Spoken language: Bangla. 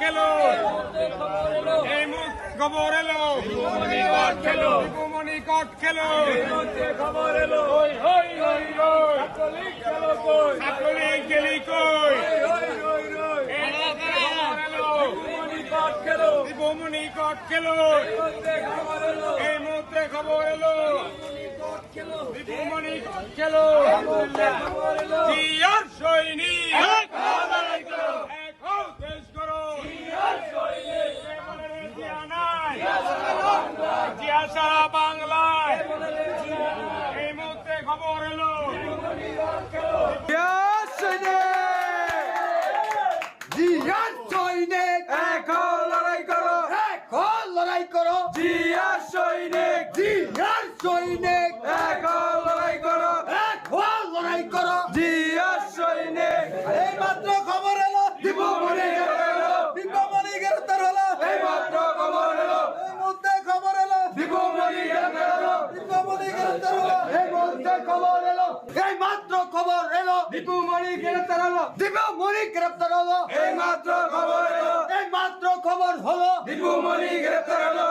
খেলো। এই মুখ খবর এলো। নিকট খেলো। নিকট খেলো। খবর এলো। হই ছাত্রলীগ খেলো গেলি কই? এই খবর এলো। নিকট খেলো। দীপমণি খেলো। খবর এলো। এই মুহূর্তে খবর এলো। দীপমণি খেলো খবর এলো জিয়ার সৈনিক এক হও দেশ করো জিয়া নাই জিয়া সারা বাংলায়। এই মুহূর্তে খবর এলো। সৈনিক এখন লড়াই করো। এখন লড়াই করো। জিয়া সৈনিক জিয়ার সৈনিক এখন লড়াই করো এখন লড়াই করো জিয়া সৈনিক এই মাত্র খবর এলো দীপমণি গ্রেপ্তার হলো। দীপমণি গ্রেফতার হলো এই মাত্র খবর এলো এই মুহূর্তে খবর এলো দীপমণি গ্রেপ্তার হলো দীপমণি গ্রেফতার হলো এই মুহূর্তে খবর এলো এই মাত্র খবর এলো। দীপমণি গ্রেফতার হলো। দীপমণি গ্রেফতার হলো। এই মাত্র খবর এলো। এই মাত্র খবর হলো। দীপু মণি গ্রেফতার হলো।